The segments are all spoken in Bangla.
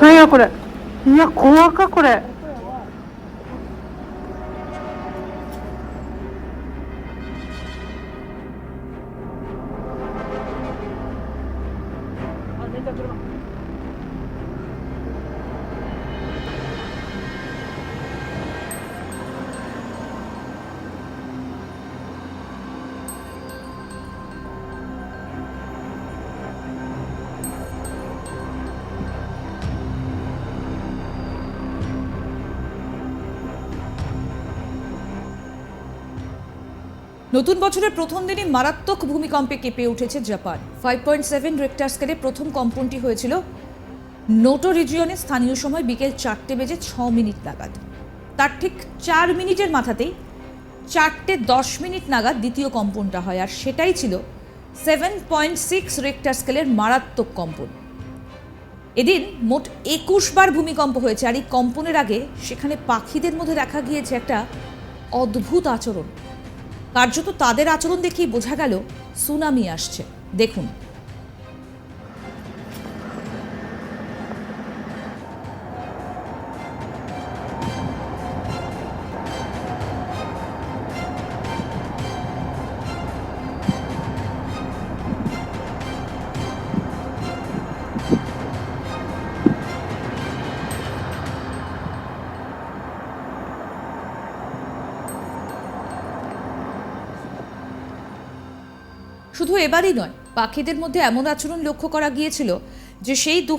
何やこれ。いや怖かこれ。নতুন বছরের প্রথম দিনই মারাত্মক ভূমিকম্পে কেঁপে উঠেছে Japan. Five point seven Richter স্কেলে প্রথম কম্পনটি হয়েছিল নোটো রিজিয়নে স্থানীয় সময় বিকেল চারটে বেজে ছ মিনিট নাগাদ। তার ঠিক চার মিনিটের মাথাতেই চারটে দশ মিনিট নাগাদ দ্বিতীয় কম্পনটা হয় আর সেটাই ছিল সেভেন পয়েন্ট সিক্স রেক্টার স্কেলের মারাত্মক কম্পন। এদিন মোট একুশ বার ভূমিকম্প হয়েছে আর এই কম্পনের আগে সেখানে পাখিদের মধ্যে দেখা গিয়েছে একটা অদ্ভুত আচরণ। কার্যত তাদের আচরণ দেখেই বোঝা গেল সুনামি আসছে। দেখুন। শুধু এবারই নয়, পাখিদের মধ্যে এমন আচরণ লক্ষ্য করা গিয়েছিল যে সেই দু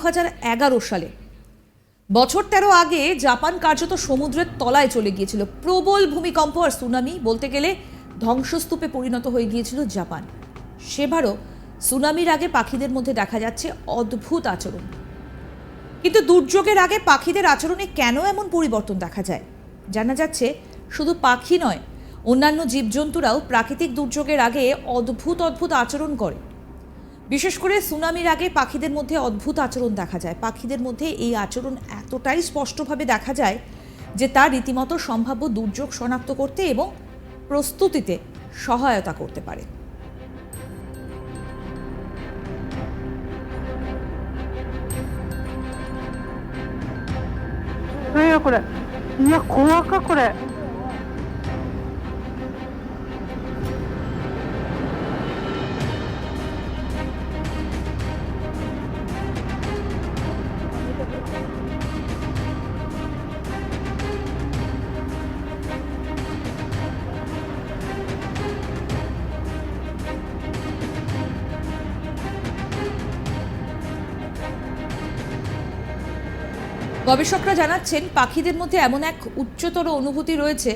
সালে। বছর তেরো আগে জাপান কার্যত সমুদ্রের তলায় চলে গিয়েছিল। প্রবল ভূমিকম্প আর সুনামি বলতে গেলে ধ্বংসস্তূপে পরিণত হয়ে গিয়েছিল জাপান। সেবারও সুনামির আগে পাখিদের মধ্যে দেখা যাচ্ছে অদ্ভুত আচরণ। কিন্তু দুর্যোগের আগে পাখিদের আচরণে কেন এমন পরিবর্তন দেখা যায়? জানা যাচ্ছে, শুধু পাখি নয় অন্যান্য জীবজন্তুরাও প্রাকৃতিক দুর্যোগের আগে অদ্ভুত অদ্ভুত আচরণ করে বিশেষ করে সুনামির আগে পাখিদের মধ্যে অদ্ভুত আচরণ দেখা যায় পাখিদের মধ্যে এই আচরণ এতটাই স্পষ্টভাবে দেখা যায় যে তা রীতিমতো সম্ভাব্য দুর্যোগ শনাক্ত করতে এবং প্রস্তুতিতে সহায়তা করতে পারে 何やこれいや怖かこれ গবেষকরা জানাচ্ছেন, পাখিদের মধ্যে এমন এক উচ্চতর অনুভূতি রয়েছে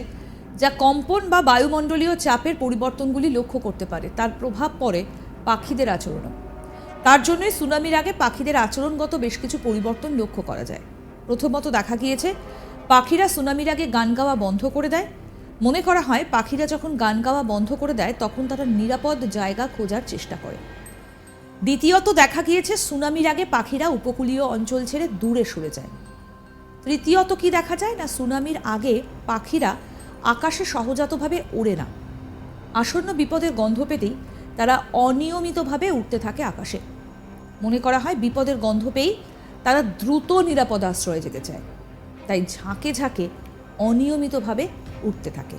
যা কম্পন বা বায়ুমণ্ডলীয় চাপের পরিবর্তনগুলি লক্ষ্য করতে পারে। তার প্রভাব পড়ে পাখিদের আচরণও তার জন্যই সুনামির আগে পাখিদের আচরণগত বেশ কিছু পরিবর্তন লক্ষ্য করা যায়। প্রথমত দেখা গিয়েছে, পাখিরা সুনামির আগে গান গাওয়া বন্ধ করে দেয়। মনে করা হয়, পাখিরা যখন গান গাওয়া বন্ধ করে দেয়, তখন তারা নিরাপদ জায়গা খোঁজার চেষ্টা করে। দ্বিতীয়ত দেখা গিয়েছে, সুনামির আগে পাখিরা উপকূলীয় অঞ্চল ছেড়ে দূরে সরে যায়। তৃতীয়ত কি দেখা যায় না সুনামির আগে পাখিরা আকাশে সহজাতভাবে ওড়ে না? আসন্ন বিপদের গন্ধ পেতেই তারা অনিয়মিতভাবে উঠতে থাকে আকাশে। মনে করা হয় বিপদের গন্ধ পেয়েই তারা দ্রুত নিরাপদ আশ্রয়ে যেতে চায়। তাই ঝাঁকে ঝাঁকে অনিয়মিতভাবে উঠতে থাকে।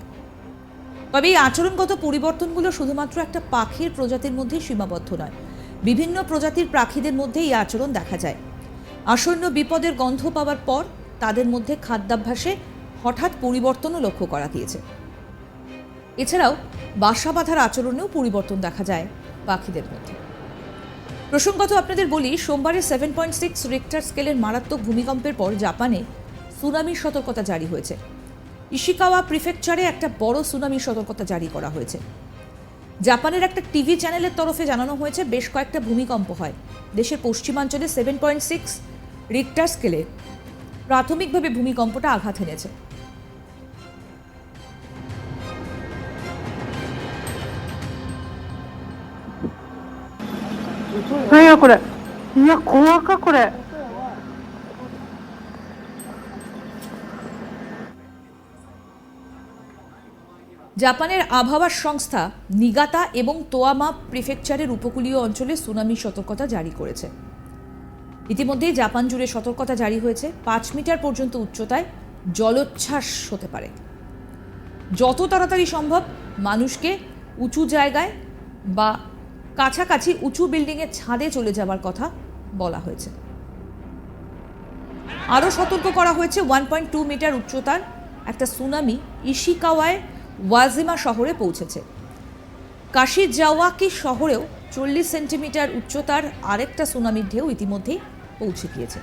তবে এই আচরণগত পরিবর্তনগুলো শুধুমাত্র একটা পাখির প্রজাতির মধ্যেই সীমাবদ্ধ নয়, বিভিন্ন প্রজাতির পাখিদের মধ্যে এই আচরণ দেখা যায়। আসন্ন বিপদের গন্ধ পাওয়ার পর তাদের মধ্যে খাদ্যাভ্যাসে হঠাৎ পরিবর্তনও লক্ষ্য করা গিয়েছে। এছাড়াও বাসা বাঁধার আচরণেও পরিবর্তন দেখা যায় পাখিদের মধ্যে। প্রসঙ্গত আপনাদের বলি, সোমবারে সেভেন পয়েন্ট সিক্স রিক্টার স্কেলের মারাত্মক ভূমিকম্পের পর জাপানে সুনামির সতর্কতা জারি হয়েছে। ইশিকাওয়া প্রিফেকচারে একটা বড় সুনামির সতর্কতা জারি করা হয়েছে। জাপানের একটা টিভি চ্যানেলের তরফে জানানো হয়েছে, বেশ কয়েকটা ভূমিকম্প হয়। দেশের পশ্চিমাঞ্চলে সেভেন পয়েন্ট সিক্স রিক্টার স্কেলে প্রাথমিকভাবে ভূমিকম্পটা আঘাত এনেছে 何やこれいや怖かこれ জাপানের আবহাওয়া সংস্থা নিগাতা এবং তোয়ামা প্রিফেকচারের উপকূলীয় অঞ্চলে সুনামি সতর্কতা জারি করেছে ইতিমধ্যেই জাপান জুড়ে সতর্কতা জারি হয়েছে। পাঁচ মিটার পর্যন্ত উচ্চতায় জলোচ্ছ্বাস হতে পারে। যত তাড়াতাড়ি সম্ভব মানুষকে উঁচু জায়গায় বা কাছাকাছি উঁচু বিল্ডিংয়ের ছাদে চলে যাওয়ার কথা বলা হয়েছে। আরও সতর্ক করা হয়েছে ওয়ান পয়েন্ট টু মিটার উচ্চতার একটা সুনামি ইশিকাওয়ায় ওয়াজিমা শহরে পৌঁছেছে। কাশিজাওয়াকি শহরেও চল্লিশ সেন্টিমিটার উচ্চতার আরেকটা সুনামির ঢেউ ইতিমধ্যেই পৌঁছে গিয়েছে।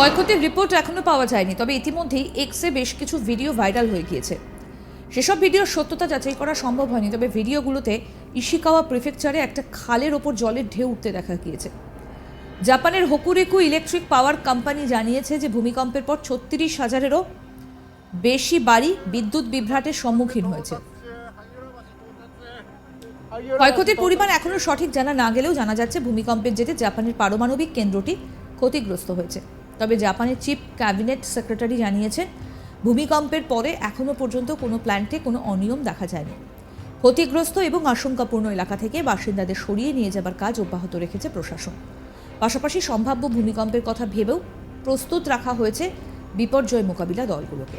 ক্ষয়ক্ষতির রিপোর্ট এখনও পাওয়া যায়নি, তবে ইতিমধ্যেই এক্সে বেশ কিছু ভিডিও ভাইরাল হয়ে গিয়েছে। সেসব ভিডিওর সত্যতা যাচাই করা সম্ভব হয়নি, তবে ভিডিওগুলোতে ইশিকাওয়া প্রিফেকচারে একটা খালের ওপর জলের ঢেউ উঠতে দেখা গিয়েছে। জাপানের হোকুরিকু ইলেকট্রিক পাওয়ার কোম্পানি জানিয়েছে যে ভূমিকম্পের পর ছত্রিশ হাজারেরও বেশি বাড়ি বিদ্যুৎ বিভ্রাটের সম্মুখীন হয়েছে। ক্ষয়ক্ষতির পরিমাণ এখনও সঠিক জানা না গেলেও জানা যাচ্ছে, ভূমিকম্পের জেরে জাপানের পারমাণবিক কেন্দ্রটি ক্ষতিগ্রস্ত হয়েছে। তবে জাপানের চিফ ক্যাবিনেট সেক্রেটারি জানিয়েছেন, ভূমিকম্পের পরে এখনও পর্যন্ত কোনো প্ল্যান্টে কোনো অনিয়ম দেখা যায়নি। ক্ষতিগ্রস্ত এবং আশঙ্কাপূর্ণ এলাকা থেকে বাসিন্দাদের সরিয়ে নিয়ে যাবার কাজ অব্যাহত রেখেছে প্রশাসন। পাশাপাশি সম্ভাব্য ভূমিকম্পের কথা ভেবেও প্রস্তুত রাখা হয়েছে বিপর্যয় মোকাবিলা দলগুলোকে।